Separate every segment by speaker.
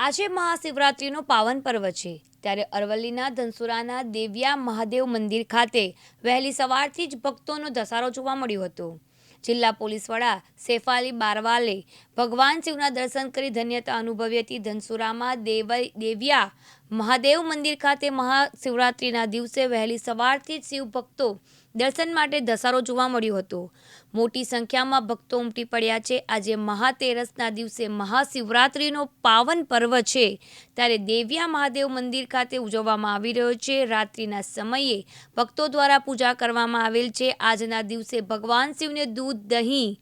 Speaker 1: આજે મહાશિવરાત્રિનો પાવન પર્વ છે. ત્યારે અરવલ્લીના ધનસુરાના દેવ્યા મહાદેવ મંદિર ખાતે વહેલી સવારથી જ ભક્તોનો ધસારો જોવા મળ્યો હતો. જિલ્લા પોલીસ વડા સેફાલી બારવાલે ભગવાન શિવના દર્શન કરી ધન્યતા અનુભવી હતી. ધનસુરામાં દેવ દેવ્યા મહાદેવ મંદિર ખાતે મહાશિવરાત્રિના દિવસે વહેલી સવારથી જ શિવ ભક્તો દર્શન માટે ધસારો જોવા મળ્યો હતો. મોટી સંખ્યામાં ભક્તો ઉમટી પડ્યા છે. આજે મહાતેરસના દિવસે મહાશિવરાત્રિનો પાવન પર્વ છે. ત્યારે દેવ્યા મહાદેવ મંદિર ખાતે ઉજવવામાં આવી રહ્યો છે. રાત્રિના સમયે ભક્તો દ્વારા પૂજા કરવામાં આવેલ છે. આજના દિવસે ભગવાન શિવને દૂધ, દહીં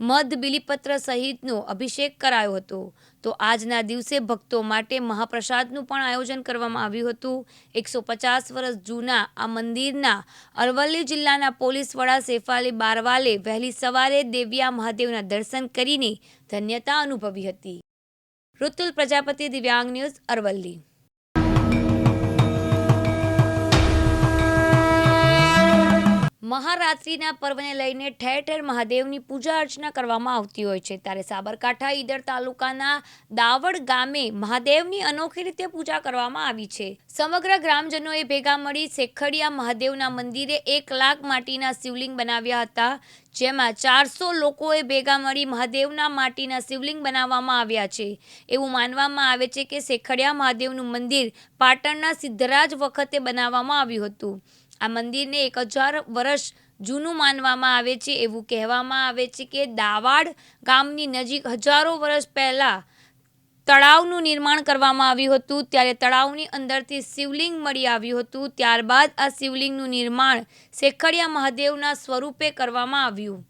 Speaker 1: મધ બિલીપત્ર સહિતનો અભિષેક કરાયો હતો. તો આજના દિવસે ભક્તો માટે મહાપ્રસાદનું પણ આયોજન કરવામાં આવ્યું હતું. એકસો પચાસ વર્ષ જૂના આ મંદિરના અરવલ્લી જિલ્લાના પોલીસ વડા શેફાલી બારવાલે વહેલી સવારે દેવ્યા મહાદેવના દર્શન કરીને ધન્યતા અનુભવી હતી. ઋતુલ પ્રજાપતિ, દિવ્યાંગ ન્યૂઝ અરવલ્લી. મહારાત્રિના પર્વને લઈને ઠેર ઠેર મહાદેવની પૂજા અર્ચના કરવામાં આવતી હોય છે. ત્યારે સાબરકાંઠા ઈદર તાલુકાના દાવડ ગામે મહાદેવની અનોખી રીતે પૂજા કરવામાં આવી છે. સમગ્ર ગ્રામજનોએ ભેગા મળી શેખડિયા મહાદેવના મંદિરે એક લાખ માટીના શિવલિંગ બનાવ્યા હતા. જેમાં ચારસો લોકોએ ભેગા મળી મહાદેવના માટીના શિવલિંગ બનાવવામાં આવ્યા છે. એવું માનવામાં આવે છે કે શેખડિયા મહાદેવનું મંદિર પાટણના સિદ્ધરાજ વખતે બનાવવામાં આવ્યું હતું. આ મંદિરને એક હજાર વર્ષ જૂનું માનવામાં આવે છે. એવું કહેવામાં આવે છે કે દાવાડ ગામની નજીક હજારો વર્ષ પહેલાં તળાવનું નિર્માણ કરવામાં આવ્યું હતું. ત્યારે તળાવની અંદરથી શિવલિંગ મળી આવ્યું હતું. ત્યારબાદ આ શિવલિંગનું નિર્માણ શેખડિયા મહાદેવના સ્વરૂપે કરવામાં આવ્યું.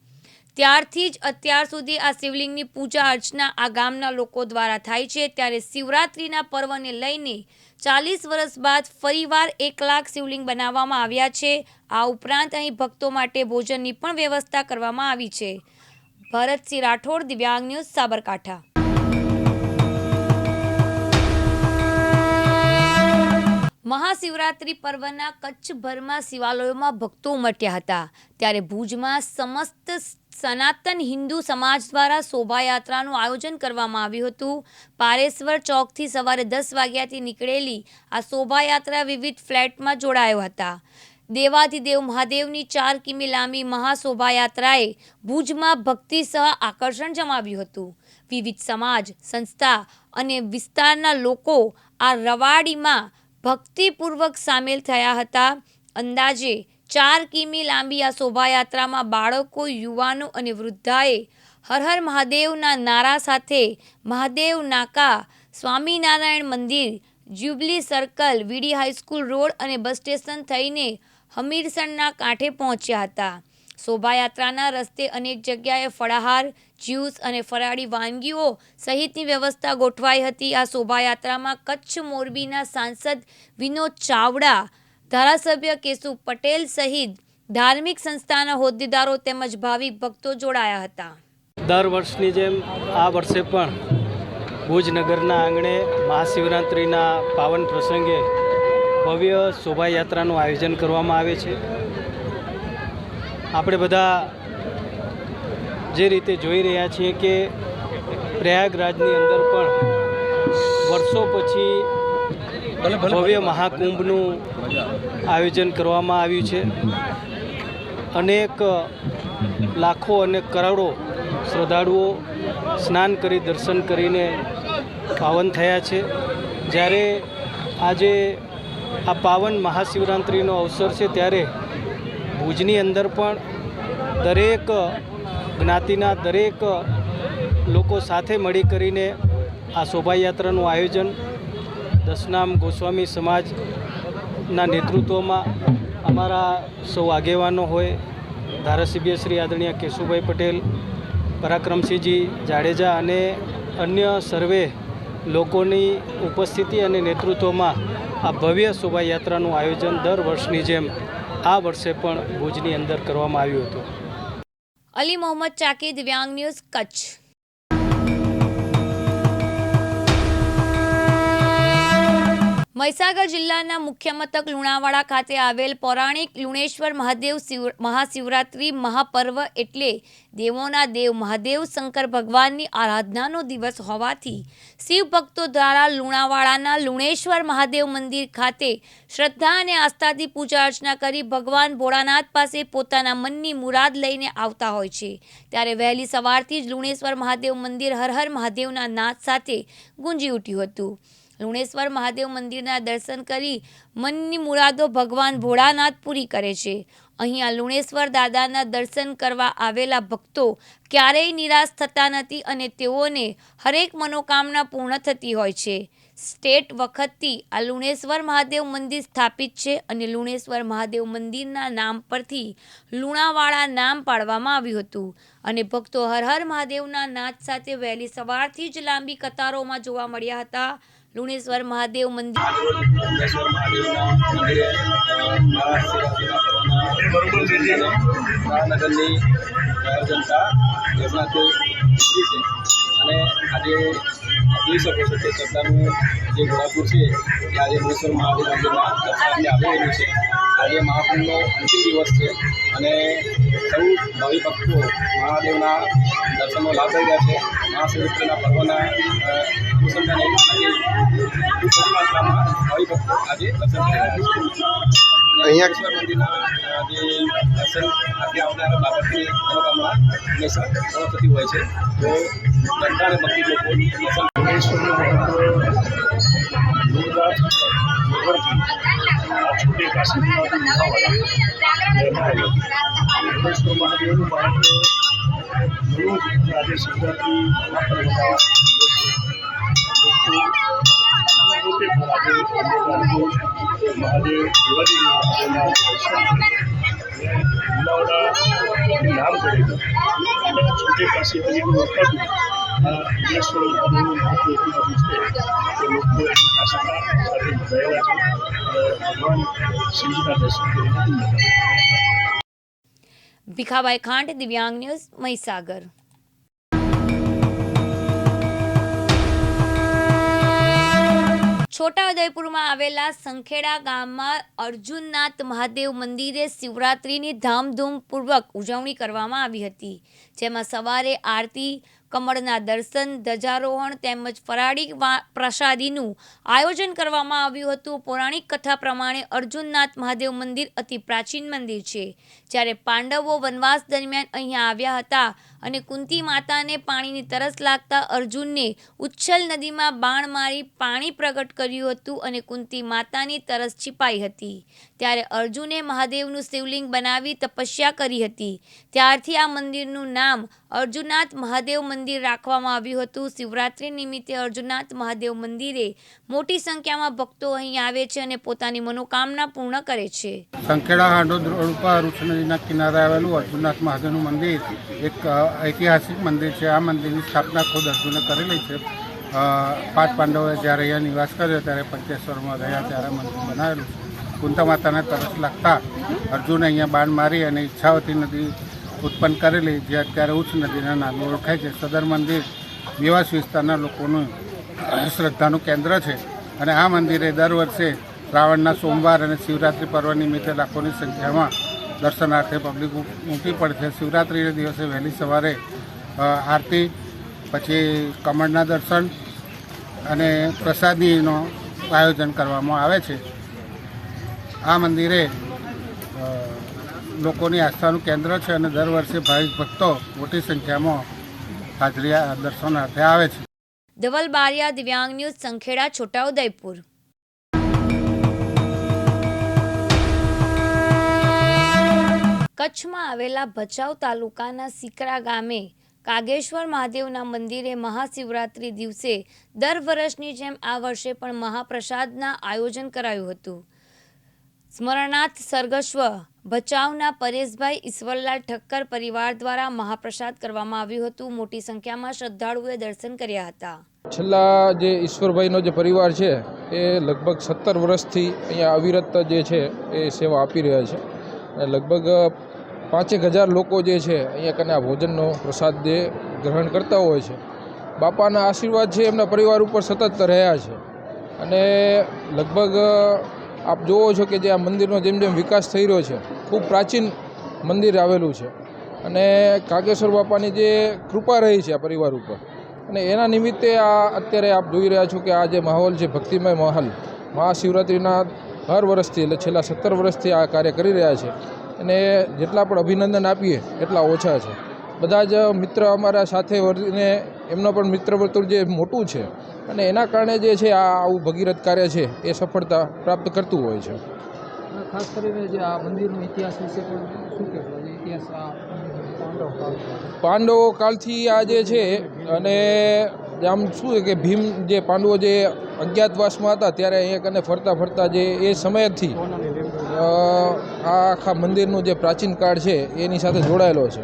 Speaker 1: ત્યારથી જ અત્યાર સુધી આ શિવલિંગની પૂજા અર્ચના આ ગામના લોકો દ્વારા થાય છે. ત્યારે શિવરાત્રિના પર્વને લઈને ચાલીસ વર્ષ બાદ ફરીવાર એક લાખ શિવલિંગ બનાવવામાં આવ્યા છે. આ ઉપરાંત અહીં ભક્તો માટે ભોજનની પણ વ્યવસ્થા કરવામાં આવી છે. ભરતસિંહ રાઠોડ, દિવ્યાંગ ન્યૂઝ, સાબરકાંઠા. મહાશિવરાત્રિ પર્વના કચ્છભરમાં શિવાલયોમાં ભક્તો ઉમટ્યા હતા. ત્યારે ભુજમાં સમસ્ત સનાતન હિન્દુ સમાજ દ્વારા શોભાયાત્રાનું આયોજન કરવામાં આવ્યું હતું. પારેશ્વર ચોકથી સવારે દસ વાગ્યાથી નીકળેલી આ શોભાયાત્રા વિવિધ ફ્લેટમાં જોડાયો હતા. દેવાધિદેવ મહાદેવની ચાર કિમી લાંબી મહાશોભાયાત્રાએ ભુજમાં ભક્તિ સહ આકર્ષણ જમાવ્યું હતું. વિવિધ સમાજ, સંસ્થા અને વિસ્તારના લોકો આ રવાડીમાં ભક્તિપૂર્વક સામેલ થયા હતા. અંદાજે ચાર કિમી લાંબી આ શોભાયાત્રામાં બાળકો, યુવાનો અને વૃદ્ધાએ હર હર મહાદેવના નારા સાથે મહાદેવ નાકા, સ્વામિનારાયણ મંદિર, jubilee circle, VD high school road અને બસ સ્ટેશન થઈને હમીરસરના કાંઠે પહોંચ્યા હતા. શોભાયાત્રાના રસ્તે અનેક જગ્યાએ ફળાહાર, જ્યુસ અને ફરાળી વાનગીઓ સહિતની વ્યવસ્થા ગોઠવાઈ હતી. આ શોભાયાત્રામાં કચ્છ મોરબીના સાંસદ વિનોદ ચાવડા ધારાસભ્ય કેશુ પટેલ સહિત ધાર્મિક સંસ્થાના હોદ્દેદારો તેમજ ભાવિ ભક્તો જોડાયા હતા.
Speaker 2: દર વર્ષની જેમ આ વર્ષે પણ ભુજ નગરના આંગણે મહાશિવરાત્રિના પાવન પ્રસંગે ભવ્ય શોભાયાત્રાનું આયોજન કરવામાં આવે છે. આપણે બધા જે રીતે જોઈ રહ્યા છીએ કે પ્રયાગરાજની અંદર પણ વર્ષો પછી ભવ્ય મહાકુંભનું આયોજન કરવામાં આવ્યું છે. અનેક લાખો અને કરોડો શ્રદ્ધાળુઓ સ્નાન કરી, દર્શન કરીને પાવન થયા છે. જ્યારે આજે આ પાવન મહાશિવરાત્રિનો અવસર છે, ત્યારે ભુજની અંદર પણ દરેક જ્ઞાતિના દરેક લોકો સાથે મળી કરીને આ શોભાયાત્રાનું આયોજન દશનામ ગોસ્વામી સમાજના નેતૃત્વમાં અમારા સૌ આગેવાનો હોય, ધારાસભ્ય શ્રી આદરણીય કેશુભાઈ પટેલ, પરાક્રમસિંહજી જાડેજા અને અન્ય સર્વે લોકોની ઉપસ્થિતિ અને નેતૃત્વમાં આ ભવ્ય શોભાયાત્રાનું આયોજન દર વર્ષની જેમ આ વર્ષે પણ ભુજની અંદર કરવામાં આવ્યું હતું.
Speaker 1: અલી મોહમ્મદ ચાકી દિવ્યાંગ ન્યૂઝ કચ્છ. મહીસાગર જિલ્લાના મુખ્ય મથક લુણાવાડા ખાતે આવેલ પૌરાણિક લુણેશ્વર મહાદેવ શિવ, મહાશિવરાત્રિ મહાપર્વ એટલે દેવોના દેવ મહાદેવ શંકર ભગવાનની આરાધનાનો દિવસ હોવાથી શિવ ભક્તો દ્વારા લુણાવાડાના લુણેશ્વર મહાદેવ મંદિર ખાતે શ્રદ્ધા અને આસ્થાથી પૂજા અર્ચના કરી ભગવાન ભોળાનાથ પાસે પોતાના મનની મુરાદ લઈને આવતા હોય છે. ત્યારે વહેલી સવારથી જ લુણેશ્વર મહાદેવ મંદિર હર હર મહાદેવના નાદ સાથે ગુંજી ઉઠ્યું હતું. લુણેશ્વર મહાદેવ મંદિરના દર્શન કરી મનની મુરાદો ભગવાન ભોળાનાથ પૂરી કરે છે. અહીંયા લુણેશ્વર દાદાના દર્શન કરવા આવેલા ભક્તો ક્યારેય નિરાશ થતા નથી અને તેઓને હરેક મનોકામના પૂર્ણ થતી હોય છે. સ્ટેટ વખતથી આ લુણેશ્વર મહાદેવ મંદિર સ્થાપિત છે અને લુણેશ્વર મહાદેવ મંદિરના નામ પરથી લુણાવાળા નામ પાડવામાં આવ્યું હતું. અને ભક્તો હર હર મહાદેવના નાદ સાથે વહેલી સવારથી જ લાંબી કતારોમાં જોવા મળ્યા હતા. લુણેશ્વર મહાદેવ મંદિર.
Speaker 3: મહાનગરની જનતા અને આજે જોઈ શકો છો કે શ્રદ્ધાનું જે ઘોડાપુર છે આજે લિંગેશ્વર મહાદેવ દર્શનાર્થે આવી રહ્યું છે. આજે મહાકુંભનો અંતિમ દિવસ છે અને સૌ ભાવિ ભક્તો મહાદેવના દર્શનનો લાભ રહ્યા છે. મહાશિવરાત્રિના પર્વના આજે દર્શન અહીંયા મંદિરના આજે આવનારા બાબતની હોય છે તો શ્રદ્ધા અને
Speaker 4: આજે શિવરાત્રિ મહાદેવ શિવાજી મહાદેવના દર્શન કરી અને લુણાવાડા નામ કરેલું અને છોટી કાશી તરીકે ઓળખાતું આ ઈશ્વર મહાદેવનું મહત્વ એટલું બધું છે કે લોકો એની આસ્થા સાથે જોડાયેલા છે અને ભગવાન શિવજીના દર્શન કરીને પૂર્ણ કરે છે.
Speaker 1: ભીખાભાઈ ખાંટ દિવ્યાંગ ન્યૂઝ મહીસાગર છોટાઉદેપુરમાં આવેલા સંખેડા ગામમાં અર્જુનનાથ મહાદેવ મંદિરે શિવરાત્રિની ધામધૂમપૂર્વક ઉજવણી કરવામાં આવી હતી, જેમાં સવારે આરતી, કમળના દર્શન, ધ્વજારોહણ તેમજ ફરાળી પ્રસાદીનું આયોજન કરવામાં આવ્યું હતું. પૌરાણિક કથા પ્રમાણે અર્જુનનાથ મહાદેવ મંદિર અતિ પ્રાચીન મંદિર છે. જ્યારે પાંડવો વનવાસ દરમિયાન અહીંયા આવ્યા હતા અને કુંતી માતાને પાણીની તરસ લાગતા અર્જુનને ઉચ્છલ નદીમાં બાણ મારી પાણી પ્રગટ કર્યું હતું અને કુંતી માતાની તરસ છિપાઈ હતી. ત્યારે અર્જુને મહાદેવનું શિવલિંગ બનાવી તપસ્યા કરી હતી. ત્યારથી આ મંદિરનું નામ અર્જુનાથ મહાદેવ મંદિર રાખવામાં આવ્યું હતું. શિવરાત્રિ નિમિત્તે અર્જુનાથ મહાદેવ મંદિરે મોટી સંખ્યામાં ભક્તો અહીં આવે છે અને પોતાની મનોકામના પૂર્ણ કરે છે.
Speaker 5: સંખેડા હાંડોદ રોડ રૂચ નદીના કિનારે આવેલું અર્જુનાથ મહાદેવનું મંદિર એક ઐતિહાસિક મંદિર છે. આ મંદિરની સ્થાપના ખુદ અર્જુને કરેલી છે. પાંચ પાંડવોએ જ્યારે અહીંયા નિવાસ કર્યો ત્યારે પંચેશ્વરમાં રહ્યા ત્યારે મંદિર બનાવેલું છે. કુંતા માતાને તરસ લાગતા અર્જુને અહીંયા બાણ મારી અને ઈચ્છાવતી નદી ઉત્પન્ન કરેલી, જે અત્યારે ઉચ્ચ નદીના નામે ઓળખાય છે. સદર મંદિર નિવાસ વિસ્તારના લોકોનું શ્રદ્ધાનું કેન્દ્ર છે અને આ મંદિરે દર વર્ષે શ્રાવણના સોમવાર અને શિવરાત્રિ પર્વ નિમિત્તે લાખોની સંખ્યામાં દર્શનાર્થે પબ્લિક ઉમટી પડે છે શિવરાત્રિના દિવસે વહેલી સવારે આરતી, પછી કમળના દર્શન અને પ્રસાદીનો આયોજન કરવામાં આવે છે. આ મંદિરે લોકોની આસ્થાનું કેન્દ્ર છે અને દર વર્ષે ભાવિક ભક્તો મોટી સંખ્યામાં હાજરી દર્શનાર્થે આવે છે.
Speaker 1: ધવલ બારિયા, દિવ્યાંગ ન્યૂઝ, સંખેડા, છોટાઉદેપુર. કચ્છમાં આવેલા ભચાઉ તાલુકાના સિકરા ગામે કાગેશ્વર મહાદેવના મંદિરે મહાશિવરાત્રિ દિવસે દર વર્ષની જેમ આ વર્ષે પણ મહાપ્રસાદના આયોજન કરાયું હતું. સ્મરણાર્થ સર્ગસ્વ, ભચાઉના પરેશભાઈ ઈશ્વરલાલ ઠક્કર પરિવાર દ્વારા મહાપ્રસાદ કરવામાં આવ્યું હતું. મોટી સંખ્યામાં શ્રદ્ધાળુઓએ દર્શન કર્યા હતા.
Speaker 6: છેલ્લા જે ઈશ્વરભાઈનો જે પરિવાર છે, એ લગભગ સત્તર વર્ષથી અહીંયા અવિરત જે છે, એ સેવા આપી રહ્યા છે. લગભગ પાંચેક હજાર લોકો જે છે, અહીંયા કને આ ભોજનનો પ્રસાદ જે ગ્રહણ કરતા હોય છે. બાપાના આશીર્વાદ છે, એમના પરિવાર ઉપર સતત રહ્યા છે. અને લગભગ, આપ જોવો છો કે જે આ મંદિરનો જેમ જેમ વિકાસ થઈ રહ્યો છે, ખૂબ પ્રાચીન મંદિર આવેલું છે. અને કાગેશ્વર બાપાની જે કૃપા રહી છે આ પરિવાર ઉપર. અને એના નિમિત્તે આ અત્યારે આપ જોઈ રહ્યા છો કે આ જે માહોલ છે, ભક્તિમય માહોલ. મહાશિવરાત્રિના હર વર્ષથી, એટલે છેલ્લા સત્તર વર્ષથી આ કાર્ય કરી રહ્યા છે. અને જેટલા પણ અભિનંદન આપીએ એટલા ઓછા છે. બધા જ મિત્ર અમારા સાથે વર્તીને એમનો પણ મિત્ર વર્તુળ જે મોટું છે અને એના કારણે જે છે આ આવું ભગીરથ કાર્ય છે એ સફળતા પ્રાપ્ત કરતું હોય છે.
Speaker 7: ખાસ કરીને જે આ મંદિરનો ઇતિહાસ વિશે પણ શું કહેવાય ઇતિહાસ પાંડવ
Speaker 6: કાળથી આ જે છે અને આમ શું છે કે ભીમ જે પાંડવો જે અજ્ઞાતવાસમાં હતા ત્યારે અહીંયા કને ફરતા ફરતા જે એ સમયથી આ આખા મંદિરનું જે પ્રાચીન કાળ છે એની સાથે જોડાયેલો છે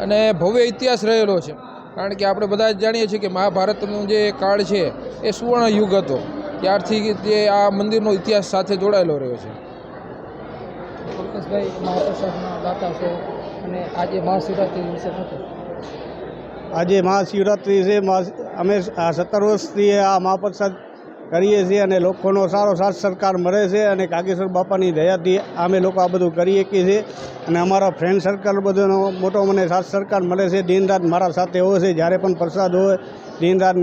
Speaker 6: અને ભવ્ય ઇતિહાસ રહેલો છે. કારણ કે આપણે બધા જ જાણીએ છીએ કે મહાભારતનું જે કાળ છે એ સુવર્ણ યુગ હતો. ત્યારથી જે આ મંદિરનો ઇતિહાસ સાથે જોડાયેલો રહ્યો છે.
Speaker 7: અને આજે મહાશિવરાત્રિ
Speaker 8: આજે મહાશિવરાત્રિ છે અમે આ સત્તર વર્ષથી આ મહાપ્રસાદ કરીએ છીએ અને લોકોનો સારો સાથ સરકાર મળે છે અને કાગેશ્વર બાપાની દયાથી અમે લોકો આ બધું કરી શકીએ છીએ. અને અમારા ફ્રેન્ડ સર્કલ બધોનો મોટો મને સાથ સરકાર મળે છે. દિન રાત મારા સાથે હોય છે. જ્યારે પણ પ્રસાદ હોય, દિન રાત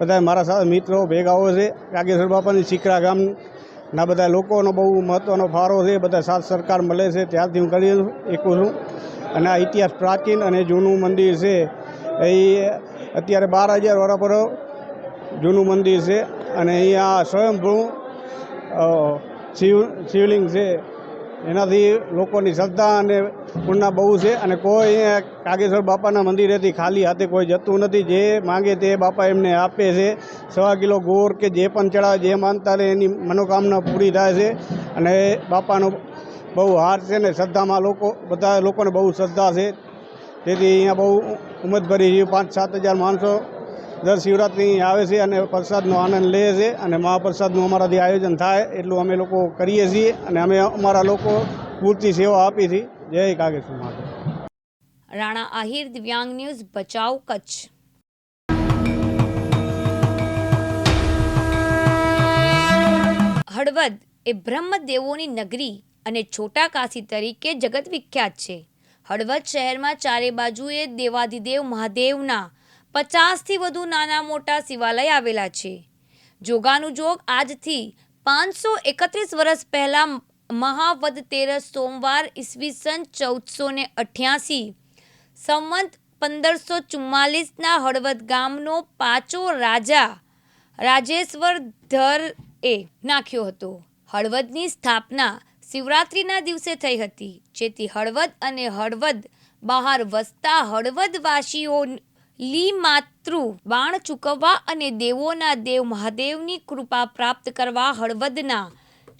Speaker 8: બધા મારા સાથે મિત્રો ભેગા હોય છે. કાગેશ્વર બાપાની શીકરા ગામના બધા લોકોનો બહુ મહત્ત્વનો ફાળો છે. બધા સાથ સરકાર મળે છે. ત્યારથી હું કરી શકું છું. અને આ ઇતિહાસ પ્રાચીન અને જૂનું મંદિર છે. એ અત્યારે બાર હજાર વર્ષ પર જૂનું મંદિર છે. અને અહીંયા સ્વયંભૂ શિવ, શિવલિંગ છે. એનાથી લોકોની શ્રદ્ધા અને પૂર્ણા બહુ છે અને કોઈ કાગેશ્વર બાપાના મંદિરેથી ખાલી હાથે કોઈ જતું નથી. જે માંગે તે બાપા એમને આપે છે. સવા કિલો ગોળ કે જે પણ ચડાવે, જે માનતા રહે, એની મનોકામના પૂરી થાય છે. અને બાપાનો બહુ હાર છે ને શ્રદ્ધામાં લોકો, બધા લોકોને બહુ શ્રદ્ધા છે. તેથી અહીંયા બહુ ઉમદભરી પાંચ સાત હજાર માણસો દર શિવરાત્રિ આવે છે અને પ્રસાદનો આનંદ લે છે અને મહાપ્રસાદનું અમારાથી આયોજન થાય એટલું અમે લોકો કરીએ છીએ અને અમે અમારા લોકો પૂરતી સેવા આપી છે. જય કાગેશ્વર મહાદેવ.
Speaker 1: રાણા આહિર દિવ્યાંગ ન્યૂઝ બચાવ કચ્છ. હળવદ એ બ્રહ્મદેવોની નગરી અને છોટા કાશી તરીકે જગત વિખ્યાત છે. હળવદ શહેરમાં ચારે બાજુએ દેવાધિદેવ મહાદેવના પચાસથી વધુ નાના મોટા શિવાલય આવેલા છે. જોગાનું જોગ આજથી પાંચસો એકત્રીસ વર્ષ પહેલાં મહાવદ તેરસ સોમવાર ઈસવીસન ચૌદસો ને અઠ્યાસી, સંવંત પંદરસો ચુમ્માલીસના હળવદ ગામનો પાચો રાજા રાજેશ્વર ધર એ નાખ્યો હતો. હળવદની સ્થાપના શિવરાત્રિના દિવસે થઈ હતી, જેથી હળવદ અને હળવદ બહાર વસતા હળવદવાસીઓ લી માતૃ બાણ ચૂકવવા અને દેવોના દેવ મહાદેવની કૃપા પ્રાપ્ત કરવા હળવદના.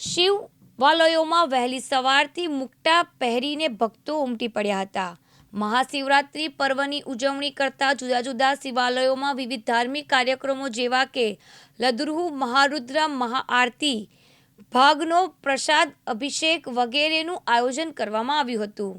Speaker 1: શિવ વાલયોમાં વહેલી સવારથી મુકટા પહેરીને ભક્તો ઉમટી પડ્યા હતા. મહાશિવરાત્રિ પર્વની ઉજવણી કરતા જુદા જુદા શિવાલયોમાં વિવિધ ધાર્મિક કાર્યક્રમો જેવા કે લદુરહુ મહારુદ્ર, મહાઆરતી, ભાગનો પ્રસાદ, અભિષેક વગેરેનું આયોજન કરવામાં આવ્યું હતું.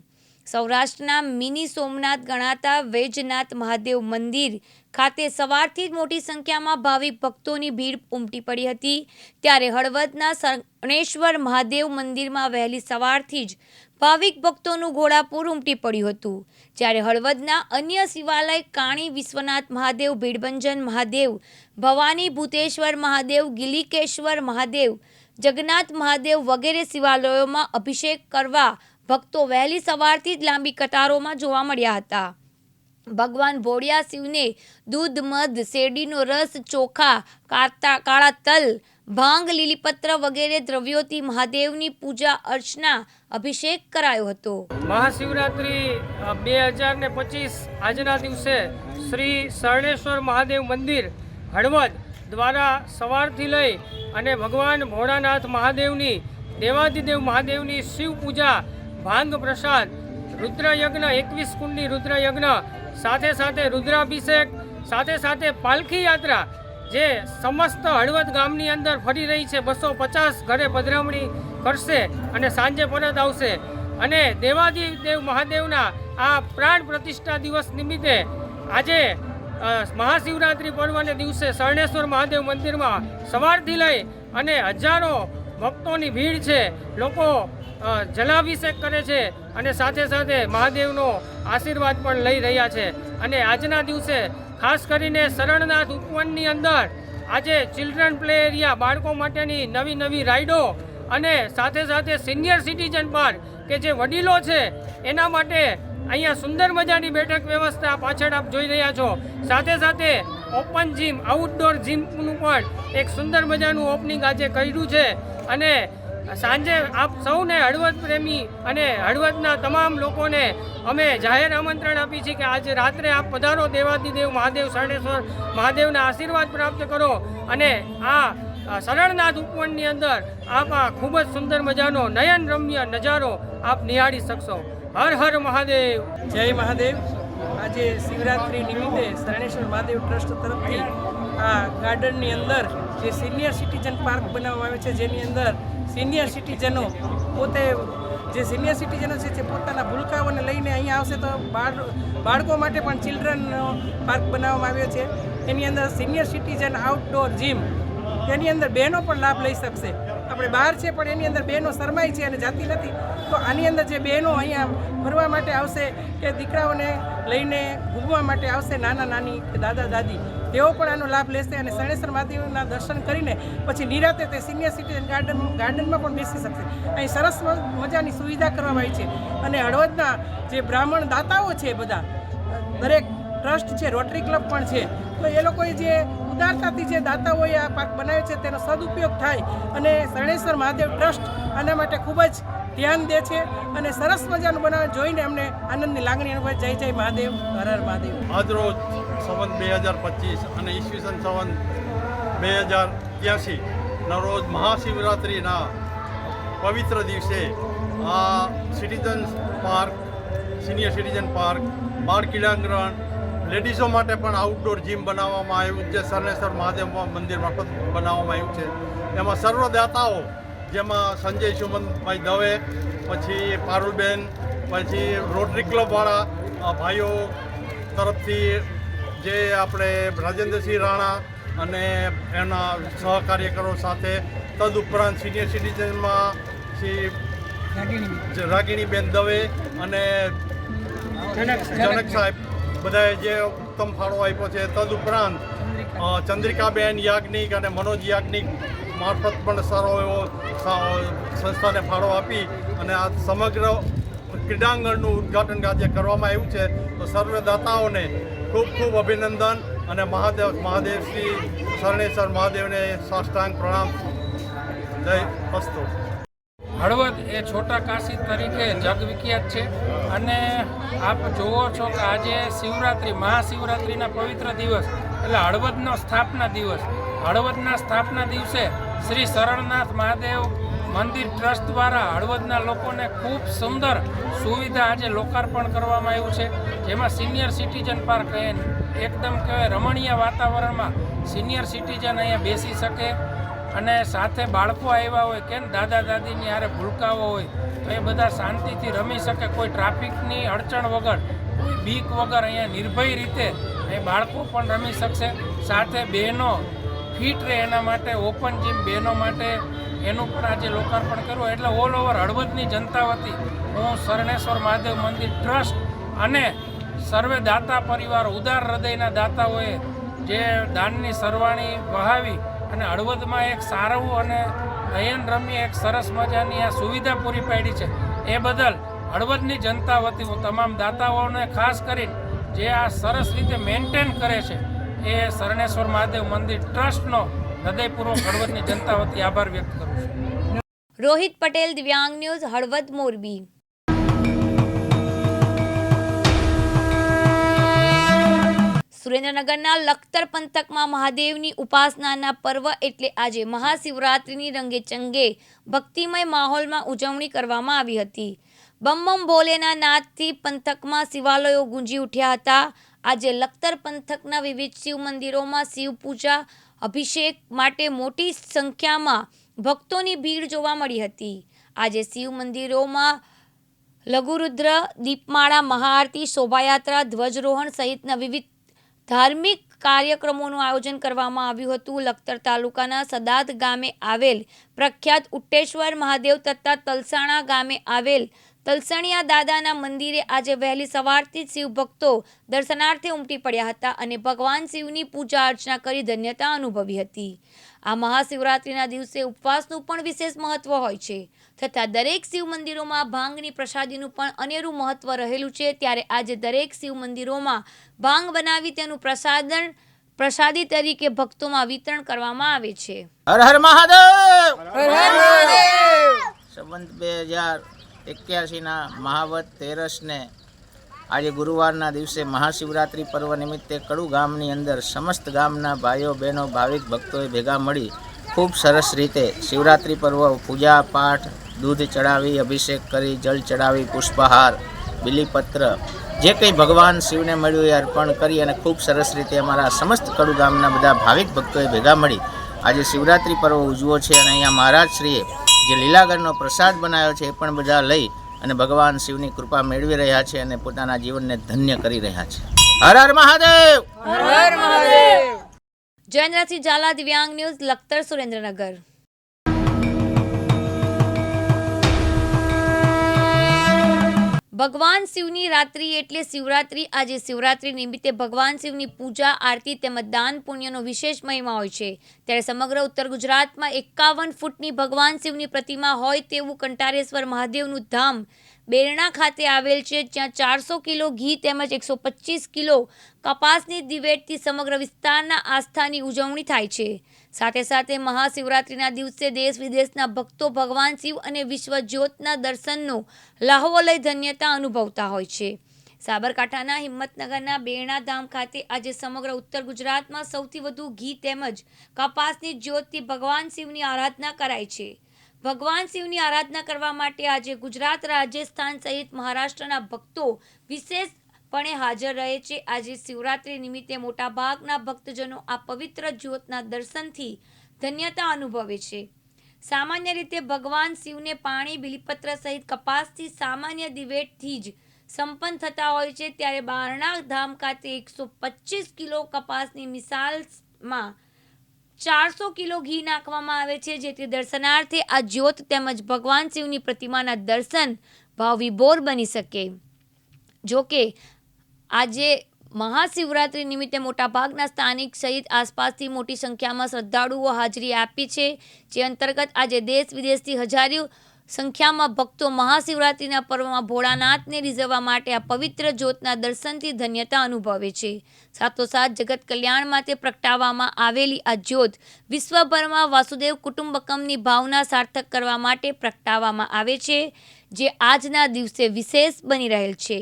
Speaker 1: સૌરાષ્ટ્રના મિની સોમનાથ ગણાતા વૈજનાથ મહાદેવ મંદિર ખાતે સવારથી જ મોટી સંખ્યામાં ભાવિક ભક્તોની ભીડ ઉમટી પડી હતી. ત્યારે હળવદના શરણેશ્વર મહાદેવ મંદિરમાં વહેલી સવારથી જ ભાવિક ભક્તોનું ઘોડાપૂર ઉમટી પડ્યું હતું. જ્યારે હળવદના અન્ય શિવાલય કાણી વિશ્વનાથ મહાદેવ, ભીડભંજન મહાદેવ, ભવાની ભૂતેશ્વર મહાદેવ, ગિલિકેશ્વર મહાદેવ, જગન્નાથ મહાદેવ વગેરે શિવાલયોમાં અભિષેક કરવા ભક્તો વહેલી સવારથી જ લાંબી કતારોમાં જોવા મળ્યા હતા. ભગવાન ભોળિયા શિવને દૂધ, મધ, શેરડીનો રસ, ચોખા કાતા કાળા તલ, ભાંગ, લીલીપત્ર વગેરે દ્રવ્યોથી મહાદેવની પૂજા, અર્ચના, અભિષેક કરાયો હતો.
Speaker 9: મહાશિવરાત્રિ બે હજાર ને પચીસ આજના દિવસે શ્રી શરણેશ્વર મહાદેવ મંદિર હળવદ દ્વારા સવારથી લઈ અને ભગવાન ભોળાનાથ મહાદેવની, દેવાદિદેવ મહાદેવની શિવ પૂજા ભાંગ પ્રસાદ, રુદ્રયજ્ઞ, એકવીસ કુંડની રુદ્રયજ્ઞ, સાથે સાથે રુદ્રાભિષેક, સાથે સાથે પાલખી યાત્રા, જે સમસ્ત હળવદ ગામની અંદર ફરી રહી છે. બસો પચાસ ઘરે પધરામણી કરશે અને સાંજે પરત આવશે. અને દેવાદિદેવ મહાદેવના આ પ્રાણ પ્રતિષ્ઠા દિવસ નિમિત્તે આજે મહાશિવરાત્રિ પર્વને દિવસે શરણેશ્વર મહાદેવ મંદિરમાં સવારથી લઈ અને હજારો ભક્તોની ભીડ છે. લોકો જલાભિષેક કરે છે અને સાથે સાથે મહાદેવનો આશીર્વાદ પણ લઈ રહ્યા છે. અને આજના દિવસે ખાસ કરીને શરણનાથ ઉપવનની અંદર આજે ચિલ્ડ્રન પ્લે એરિયા બાળકો માટેની નવી નવી રાઈડો અને સાથે સાથે સિનિયર સિટીઝન પાર્ક કે જે વડીલો છે, એના માટે અહીંયા સુંદર મજાની બેઠક વ્યવસ્થા પાછળ આપ જોઈ રહ્યા છો. સાથે સાથે ઓપન જીમ આઉટડોર જીમનું પણ એક સુંદર મજાનું ઓપનિંગ આજે કર્યું છે. અને સાંજે આપ સૌને હળવદ પ્રેમી અને હળવદના તમામ લોકોને અમે જાહેર આમંત્રણ આપી છે કે આજે રાત્રે આપ પધારો દેવાદિદેવ મહાદેવ શરણેશ્વર મહાદેવના આશીર્વાદ પ્રાપ્ત કરો અને આ આ સરળનાથ ઉપવનની અંદર આપ આ ખૂબ જ સુંદર મજાનો નયન રમ્ય નજારો આપ નિહાળી શકશો. હર હર મહાદેવ.
Speaker 10: જય મહાદેવ. આજે શિવરાત્રિ નિમિત્તે શરણેશ્વર મહાદેવ ટ્રસ્ટ તરફથી આ ગાર્ડનની અંદર જે સિનિયર સિટીઝન પાર્ક બનાવવામાં આવે છે, જેની અંદર સિનિયર સિટીઝનો પોતે જે સિનિયર સિટીઝનો છે, જે પોતાના ભૂલકાઓને લઈને અહીંયા આવશે તો બાળ બાળકો માટે પણ ચિલ્ડ્રન પાર્ક બનાવવામાં આવ્યો છે. એની અંદર સિનિયર સિટીઝન આઉટડોર જીમ તેની અંદર બહેનો પણ લાભ લઈ શકશે. આપણે બહાર છે, પણ એની અંદર બહેનો શરમાય છે અને જાતી નથી. તો આની અંદર જે બહેનો અહીંયા ફરવા માટે આવશે કે દીકરાઓને લઈને ઘૂમવા માટે આવશે નાના નાની કે દાદા દાદી, તેઓ પણ આનો લાભ લેશે અને શણેશ્વર મહાદેવના દર્શન કરીને પછી નિરાતે તે સિનિયર સિટીઝન ગાર્ડન ગાર્ડનમાં પણ બેસી શકશે. અહીં સરસ મજાની સુવિધા કરવામાં આવી છે. અને હળવદના જે બ્રાહ્મણ દાતાઓ છે બધા દરેક ટ્રસ્ટ છે રોટરી ક્લબ પણ છે. તો એ લોકોએ જે ઉદારતાથી જે દાતાઓએ આ પાર્ક બનાવ્યો છે તેનો સદુપયોગ થાય અને શરણેશ્વર મહાદેવ ટ્રસ્ટ આના માટે ખૂબ જ ધ્યાન દે છે અને સરસ મજાનું બનાવ જોઈને અમને આનંદની લાગણી અનુભવે. જય જય મહાદેવ, હર હર મહાદેવ.
Speaker 11: આજરોજ સંવંત બે હજાર પચીસ અને ઈસવીસન સંવંત બે હજાર ત્યાસીના રોજ મહાશિવરાત્રિના પવિત્ર દિવસે આ citizen park, senior citizen park બાળ ક્રીડાંગણ લેડીઝો માટે પણ આઉટડોર જીમ બનાવવામાં આવ્યું છે. સરનેશ્વર મહાદેવ મંદિર મારફત બનાવવામાં આવ્યું છે. એમાં સર્વદાતાઓ જેમાં સંજય સુમનભાઈ દવે પછી પારુલબેન પછી રોટરી ક્લબવાળા ભાઈઓ તરફથી જે આપણે રાજેન્દ્રસિંહ રાણા અને એના સહકાર્યકરો સાથે તદુપરાંત સિનિયર સિટીઝનમાં શ્રી રાગીણીબેન. રાગિણીબેન દવે અને જનક સાહેબ બધાએ જે ઉત્તમ ફાળો આપ્યો છે, તદુપરાંત ચંદ્રિકાબેન, યાજ્ઞિક અને મનોજ યાજ્ઞિક મારફત પણ સારો એવો સંસ્થાને ફાળો આપી અને આ સમગ્ર ક્રીડાંગણનું ઉદ્ઘાટન આજે કરવામાં આવ્યું છે. તો સર્વે દાતાઓને ખૂબ ખૂબ અભિનંદન અને મહાદેવ મહાદેવ શ્રી શરણેશ્વર મહાદેવને સાષ્ટાંગ પ્રણામ. જય અસ્તુ.
Speaker 12: હળવદ એ છોટા કાશી તરીકે જગવિખ્યાત છે. અને આપ જુઓ છો કે આજે શિવરાત્રિ, મહાશિવરાત્રિના પવિત્ર દિવસ, એટલે હળવદનો સ્થાપના દિવસ. હળવદના સ્થાપના દિવસે શ્રી શરણનાથ મહાદેવ મંદિર ટ્રસ્ટ દ્વારા હળવદના લોકોને ખૂબ સુંદર સુવિધા આજે લોકાર્પણ કરવામાં આવ્યું છે. જેમાં સિનિયર સિટીઝન પાર્ક એકદમ કહેવાય રમણીય વાતાવરણમાં સિનિયર સિટીઝન અહીંયા બેસી શકે. અને સાથે બાળકો આવ્યા હોય કે દાદા, દાદીની હારે ભૂલકાઓ હોય, તો એ બધા શાંતિથી રમી શકે. કોઈ ટ્રાફિકની અડચણ વગર, કોઈ બીક વગર અહીંયા નિર્ભય રીતે એ બાળકો પણ રમી શકશે. સાથે બહેનો ફિટ રહે એના માટે, ઓપન જીમ બહેનો માટે એનું પણ આજે લોકાર્પણ કર્યું. એટલે ઓલ ઓવર હળવદની જનતા વતી હું શરણેશ્વર મહાદેવ મંદિર ટ્રસ્ટ અને સર્વે દાતા પરિવાર, ઉદાર હૃદયના દાતાઓએ જે દાનની સરવાણી વહાવી અને હળવદમાં એક સારું અને નયન રમ્ય એક સરસ મજાની આ સુવિધા પૂરી પાડી છે. એ બદલ હળવદની જનતા વતી હું તમામ દાતાઓને ખાસ કરીને જે આ સરસ રીતે મેન્ટેન કરે છે, એ શરણેશ્વર મહાદેવ મંદિર ટ્રસ્ટનો હૃદયપૂર્વક હળવદની જનતા વતી આભાર વ્યક્ત કરું છું.
Speaker 1: રોહિત પટેલ, દિવ્યાંગ ન્યૂઝ, હળવદ મોરબી. સુરેન્દ્રનગરના લખતર પંથકમાં મહાદેવની ઉપાસનાના પર્વ એટલે આજે મહાશિવરાત્રિની રંગે ચંગે ભક્તિમય માહોલમાં ઉજવણી કરવામાં આવી હતી. બમ બમ ભોલેના નાદથી પંથકમાં શિવાલયો ગુંજી ઉઠ્યા હતા. આજે લખતર પંથકના વિવિધ શિવ મંદિરોમાં શિવ પૂજા, અભિષેક માટે મોટી સંખ્યામાં ભક્તોની ભીડ જોવા મળી હતી. આજે શિવ મંદિરોમાં લઘુરુદ્ર, દીપમાળા, મહાઆરતી, શોભાયાત્રા, ધ્વજરોહણ સહિતના વિવિધ ધાર્મિક કાર્યક્રમોનું આયોજન કરવામાં આવ્યું હતું. લખતર તાલુકાના સદાત ગામે આવેલ પ્રખ્યાત ઉટ્ટેશ્વર મહાદેવ તથા તલસાણા ગામે આવેલ તલસણિયા દાદાના મંદિરે આજે વહેલી સવારથી જ શિવ ભક્તો દર્શનાર્થે ઉમટી પડ્યા હતા અને ભગવાન શિવની પૂજા અર્ચના કરી ધન્યતા અનુભવી હતી. આ મહાશિવરાત્રિના દિવસે ઉપવાસનું પણ વિશેષ મહત્વ હોય છે. તથા દરેક શિવ મંદિરોમાં ભાંગની પ્રસાદીનું પણ અનેરું મહત્વ રહેલું છે. ત્યારે આજે દરેક શિવ મંદિરોમાં ભાંગ બનાવી તેનું પ્રસાદન પ્રસાદી તરીકે ભક્તોમાં વિતરણ કરવામાં આવે છે.
Speaker 13: હર હર મહાદેવ! હર હર મહાદેવ! સંબંધ બે હજાર એક્યાસીના મહાવત તેરસને આજે ગુરુવારના દિવસે મહાશિવરાત્રિ પર્વ નિમિત્તે કડુ ગામની અંદર સમસ્ત ગામના ભાઈઓ બહેનો ભાવિક ભક્તોએ ભેગા મળી ખૂબ સરસ રીતે શિવરાત્રિ પર્વ પૂજા પાઠ દૂધ ચડાવી, અભિષેક કરી જળ ચડાવી, પુષ્પહાર, બિલીપત્ર, જે કંઈ ભગવાન શિવને મળ્યું એ અર્પણ કરી અને ખૂબ સરસ રીતે અમારા સમસ્ત કડુ ગામના બધા ભાવિક ભક્તોએ ભેગા મળી. આજે શિવરાત્રિ પર્વ ઉજવો છે અને અહીંયા મહારાજશ્રીએ જે લીલાગરનો પ્રસાદ બનાવ્યો છે એ પણ બધા લઈ અને ભગવાન શિવની કૃપા મેળવી રહ્યા છે અને પોતાના જીવનને ધન્ય કરી રહ્યા છે. હર હર મહાદેવ! હર મહાદેવ!
Speaker 1: જયેન્દ્રસિંહ ઝાલા દિવ્યાંગ ન્યૂઝ લખતર સુરેન્દ્રનગર. ભગવાન શિવની રાત્રિ એટલે શિવરાત્રિ. આજે શિવરાત્રિ નિમિત્તે ભગવાન શિવની પૂજા, આરતી તેમજ દાન પુણ્યનો વિશેષ મહિમા હોય છે. ત્યારે સમગ્ર ઉત્તર ગુજરાતમાં એકાવન ફૂટની ભગવાન શિવની પ્રતિમા હોય તેવું કંટારેશ્વર મહાદેવનું ધામ બેરણા ખાતે આવેલ છે, જ્યાં ચારસો કિલો ઘી તેમજ એકસો પચીસ કિલો કપાસની દિવેટથી સમગ્ર વિસ્તારના આસ્થાની ઉજવણી થાય છે. સાથે સાથે મહાશિવરાત્રિના દિવસે દેશ વિદેશના ભક્તો ભગવાન શિવ અને વિશ્વ જ્યોતના દર્શનનો લહાવો ધન્યતા અનુભવતા હોય છે. સાબરકાંઠાના હિંમતનગરના બેરણા ધામ ખાતે આજે સમગ્ર ઉત્તર ગુજરાતમાં સૌથી વધુ ઘી તેમજ કપાસની જ્યોતથી ભગવાન શિવની આરાધના કરાય છે. ભગવાન શિવની આરાધના કરવા માટે આજે ગુજરાત રાજસ્થાન સહિત મહારાષ્ટ્રના ભક્તો વિશેષપણે હાજર રહે છે. આજે શિવરાત્રિ નિમિત્તે મોટાભાગના ભક્તજનો આ પવિત્ર જ્યોતના દર્શનથી ધન્યતા અનુભવે છે. સામાન્ય રીતે ભગવાન શિવને પાણી, બિલીપત્ર સહિત કપાસથી સામાન્ય દિવેટથી જ સંપન્ન થતા હોય છે. ત્યારે બારણા ધામ ખાતે એકસો પચીસ કિલો કપાસની મિસાલમાં ચારસો કિલો ઘી નાખવામાં આવે છે જેથી દર્શનાર્થે આ જ્યોત તેમજ ભગવાન શિવની પ્રતિમાના દર્શન ભાવવિભોર બની શકે. જોકે આજે મહાશિવરાત્રિ નિમિત્તે મોટાભાગના સ્થાનિક સહિત આસપાસથી મોટી સંખ્યામાં શ્રદ્ધાળુઓ હાજરી આપી છે, જે અંતર્ગત આજે દેશ વિદેશથી હજારો સંખ્યામાં ભક્તો મહાશિવરાત્રિના પર્વમાં ભોળાનાથને રીઝવવા માટે આ પવિત્ર જ્યોતના દર્શનથી ધન્યતા અનુભવે છે. સાથોસાથ જગત કલ્યાણ માટે પ્રગટાવવામાં આવેલી આ જ્યોત વિશ્વભરમાં વાસુદેવ કુટુંબકમની ભાવના સાર્થક કરવા માટે પ્રગટાવવામાં આવે છે, જે આજના દિવસે વિશેષ બની રહેલ છે.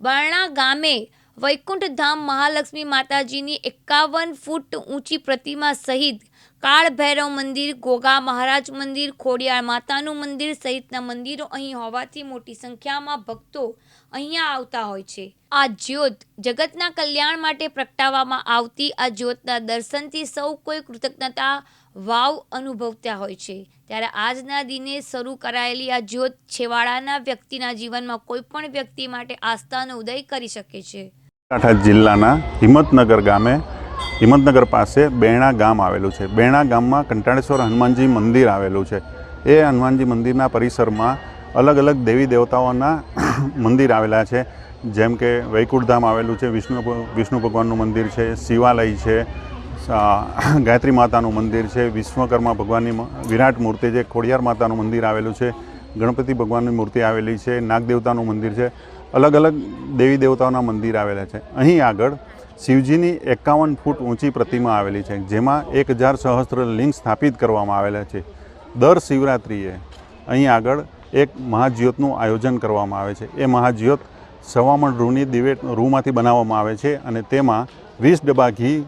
Speaker 1: બરણા ગામે વૈકુંઠ ધામ મહાલક્ષ્મી માતાજીની એકાવન ફૂટ ઊંચી પ્રતિમા સહિત કાળ ભૈરવ મંદિર, ગોગા મહારાજ મંદિર, ખોડિયાર માતાનું મંદિર સહિતના મંદિરો અહીં હોવાથી મોટી સંખ્યામાં ભક્તો અહીંયા આવતા હોય છે. આ જ્યોત જગતના કલ્યાણ માટે પ્રગટાવવામાં આવતી આ જ્યોતના દર્શનથી સૌ કોઈ કૃતજ્ઞતા, વાવ અનુભવતા હોય છે. ત્યારે આજના દિને શરૂ કરાયેલી આ જ્યોત છેવાડાના વ્યક્તિના જીવનમાં કોઈ પણ વ્યક્તિ માટે આસ્થાનો ઉદય કરી શકે છે.
Speaker 14: જિલ્લાના હિંમતનગર ગામે હિંમતનગર પાસે બેણા ગામ આવેલું છે. બેણા ગામમાં કંટાળેશ્વર હનુમાનજી મંદિર આવેલું છે. એ હનુમાનજી મંદિરના પરિસરમાં અલગ અલગ દેવી દેવતાઓના મંદિર આવેલા છે. જેમ કે વૈકુંઠધામ આવેલું છે, વિષ્ણુ વિષ્ણુ ભગવાનનું મંદિર છે, શિવાલય છે ગાયત્રી માતાનું મંદિર છે, વિશ્વકર્મા ભગવાનની વિરાટ મૂર્તિ છે, ખોડિયાર માતાનું મંદિર આવેલું છે, ગણપતિ ભગવાનની મૂર્તિ આવેલી છે, નાગદેવતાનું મંદિર છે. અલગ અલગ દેવી દેવતાઓના મંદિર આવેલા છે. અહીં આગળ શિવજીની એકાવન ફૂટ ઊંચી પ્રતિમા આવેલી છે, જેમાં એક હજાર સહસ્ત્ર લિંગ સ્થાપિત કરવામાં આવેલા છે. દર શિવરાત્રિએ અહીં આગળ એક મહાજ્યોતનું આયોજન કરવામાં આવે છે. એ મહાજ્યોત સવામણ રૂની દિવેટ રૂમાંથી બનાવવામાં આવે છે અને તેમાં વીસ ડબ્બા ઘી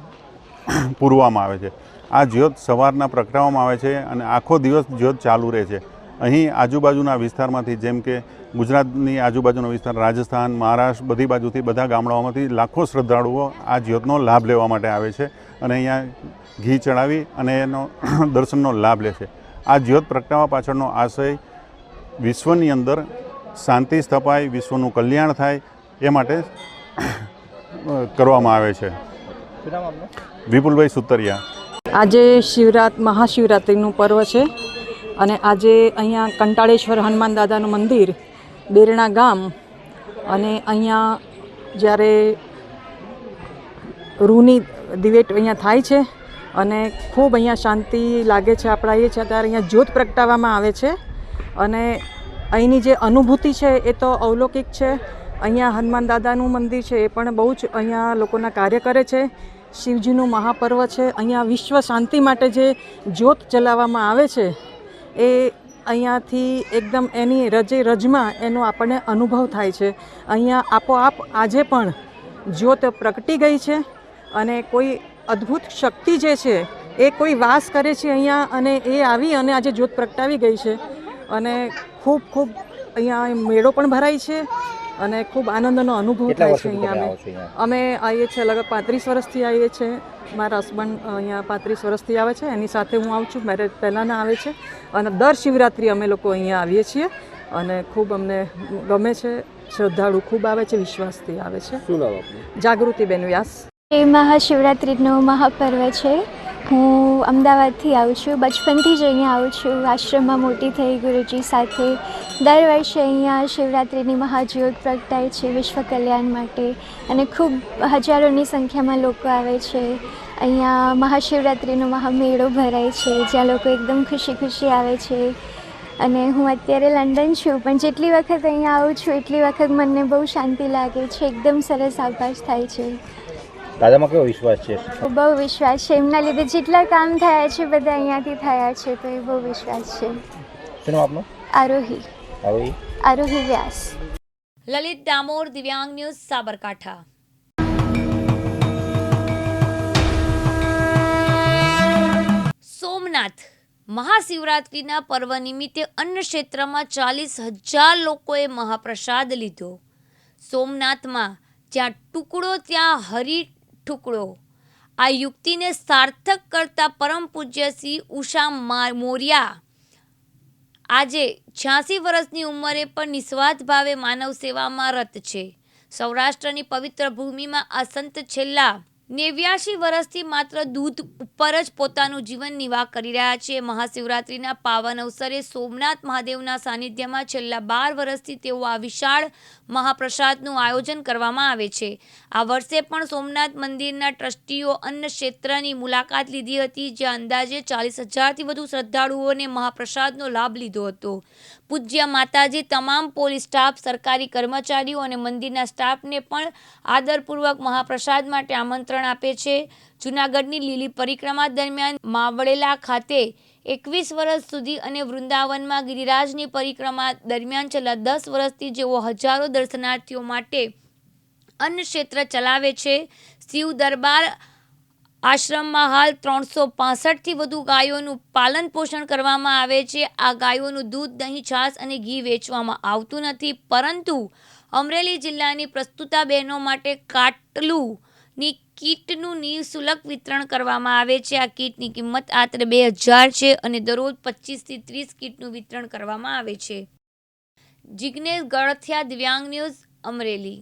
Speaker 14: પૂરવામાં આવે છે. આ જ્યોત સવારના પ્રગટાવવામાં આવે છે અને આખો દિવસ જ્યોત ચાલુ રહે છે. અહીં આજુબાજુના વિસ્તારમાંથી જેમ કે ગુજરાતની આજુબાજુનો વિસ્તાર રાજસ્થાન મહારાષ્ટ્ર બધી બાજુથી બધા ગામડાઓમાંથી લાખો શ્રદ્ધાળુઓ આ જ્યોતનો લાભ લેવા માટે આવે છે અને અહીંયા ઘી ચડાવી અને એનો દર્શનનો લાભ લે છે. આ જ્યોત પ્રગટાવવા પાછળનો આશય વિશ્વની અંદર શાંતિ સ્થપાય વિશ્વનું કલ્યાણ થાય એ માટે કરવામાં આવે છે. વિપુલભાઈ સુતરિયા.
Speaker 15: આજે શિવરાત મહાશિવરાત્રિનું પર્વ છે. અને આજે અહીંયા કંટાળેશ્વર હનુમાન દાદાનું મંદિર, બેરણા ગામ, અને અહીંયા જ્યારે રૂની દિવેટ અહીંયા થાય છે અને ખૂબ અહીંયા શાંતિ લાગે છે આપણા એ છે ત્યારે અહીંયા જ્યોત પ્રગટાવવામાં આવે છે. અને અહીંની જે અનુભૂતિ છે એ તો અવલૌકિક છે. અહીંયા હનુમાન દાદાનું મંદિર છે એ પણ બહુ જ અહીંયા લોકોના કાર્ય કરે છે. શિવજીનું મહાપર્વ છે. અહીંયા વિશ્વ શાંતિ માટે જે જ્યોત ચલાવવામાં આવે છે એ અહીંયાથી એકદમ એની રજે રજમાં એનો આપણને અનુભવ થાય છે. અહીંયા આપોઆપ આજે પણ જ્યોત પ્રગટી ગઈ છે અને કોઈ અદ્ભુત શક્તિ જે છે એ કોઈ વાસ કરે છે અહીંયા અને એ આવી અને આજે જ્યોત પ્રગટાવી ગઈ છે. અને ખૂબ ખૂબ અહીંયા મેળો પણ ભરાય છે. અને ખૂબ આનંદનો અનુભવ થાય છે અહીંયા અમે. અમે આવીએ છીએ લગભગ પાંત્રીસ વર્ષથી આવીએ છીએ. મારા હસબન્ડ અહીંયા પાંત્રીસ વર્ષથી આવે છે. એની સાથે હું આવું છું. મેરેજ પહેલાંના આવે છે. અને દર શિવરાત્રિ અમે લોકો અહીંયા આવીએ છીએ. અને ખૂબ અમને ગમે છે. શ્રદ્ધાળુ ખૂબ આવે છે. વિશ્વાસથી આવે છે. જાગૃતિબેન વ્યાસ.
Speaker 16: એ મહાશિવરાત્રિનું મહાપર્વ છે. હું અમદાવાદથી આવું છું, બચપનથી જ અહીંયા આવું છું. આશ્રમમાં મોટી થઈ ગુરુજી સાથે. દર વર્ષે અહીંયા શિવરાત્રિની મહાજ્યોત પ્રગટાય છે વિશ્વ કલ્યાણ માટે. અને ખૂબ હજારોની સંખ્યામાં લોકો આવે છે. અહીંયા મહાશિવરાત્રિનો મહામેળો ભરાય છે, જ્યાં લોકો એકદમ ખુશી ખુશી આવે છે. અને હું અત્યારે લંડન છું, પણ જેટલી વખત અહીંયા આવું છું, એટલી વખત મને બહુ શાંતિ લાગે છે. એકદમ સરસ અવકાશ થાય છે.
Speaker 3: દાદામાં કેવો વિશ્વાસ છે?
Speaker 16: બહુ વિશ્વાસ છે. એમના લીધે જેટલા કામ થયા છે બધા અહીંયાથી થયા છે તો એ બહુ વિશ્વાસ છે.
Speaker 3: શું આપનું?
Speaker 16: આરોહી.
Speaker 3: આરોહી.
Speaker 16: આરોહી વ્યાસ.
Speaker 1: લલિત ડામોર દિવ્યાંગ ન્યૂઝ સાબરકાંઠા. સોમનાથ. મહાશિવરાત્રિના પર્વ નિમિત્તે અન્ન ક્ષેત્રમાં ચાલીસ હજાર લોકોએ મહાપ્રસાદ લીધો. સોમનાથમાં જ્યાં ટુકડો ત્યાં હરી ટુકડો. આ યુક્તિને સાર્થક કરતા પરમ પૂજ્ય શ્રી ઉષા મોર્યા. આજે છ્યાસી વર્ષની ઉંમરે પણ નિસ્વાર્થ ભાવે માનવ સેવામાં રત છે. સૌરાષ્ટ્રની પવિત્ર ભૂમિમાં આ સંત છેલ્લા નેવ્યાશી વર્ષથી માત્ર દૂધ ઉપર જ પોતાનું જીવન નિવાહ કરી રહ્યા છે. મહાશિવરાત્રિના પાવન અવસરે સોમનાથ મહાદેવના સાનિધ્યમાં છેલ્લા બાર વર્ષથી તેઓ આ વિશાળ મહાપ્રસાદનું આયોજન કરવામાં આવે છે. આ વર્ષે પણ સોમનાથ મંદિરના ટ્રસ્ટીઓ અન્ન ક્ષેત્રની મુલાકાત લીધી હતી જ્યાં અંદાજે ચાલીસ હજારથી વધુ શ્રદ્ધાળુઓને મહાપ્રસાદનો લાભ લીધો હતો. પૂજ્ય માતાજી તમામ પોલીસ સ્ટાફ, સરકારી કર્મચારીઓ અને મંદિરના સ્ટાફને પણ આદરપૂર્વક મહાપ્રસાદ માટે આમંત્રણ આપે છે. જૂનાગઢની લીલી પરિક્રમા દરમિયાન માવડેલા ખાતે એકવીસ વર્ષ સુધી અને વૃંદાવનમાં ગિરિરાજની પરિક્રમા દરમિયાન છેલ્લા દસ વર્ષથી જેઓ હજારો દર્શનાર્થીઓ માટે અન્ન ક્ષેત્ર ચલાવે છે. શિવ દરબાર આશ્રમમાં હાલ ત્રણસો પાસઠથી વધુ ગાયોનું પાલન પોષણ કરવામાં આવે છે. આ ગાયોનું દૂધ, દહીં, છાશ અને ઘી વેચવામાં આવતું નથી. પરંતુ અમરેલી જિલ્લાની પ્રસ્તુતા બહેનો માટે કાટલુંની કીટનું નિઃશુલ્ક વિતરણ કરવામાં આવે છે. આ કીટની કિંમત આશરે બે હજાર છે અને દરરોજ પચીસથી ત્રીસ કીટનું વિતરણ કરવામાં આવે છે. જિગ્નેશ ગળથિયા, દિવ્યાંગ ન્યૂઝ, અમરેલી.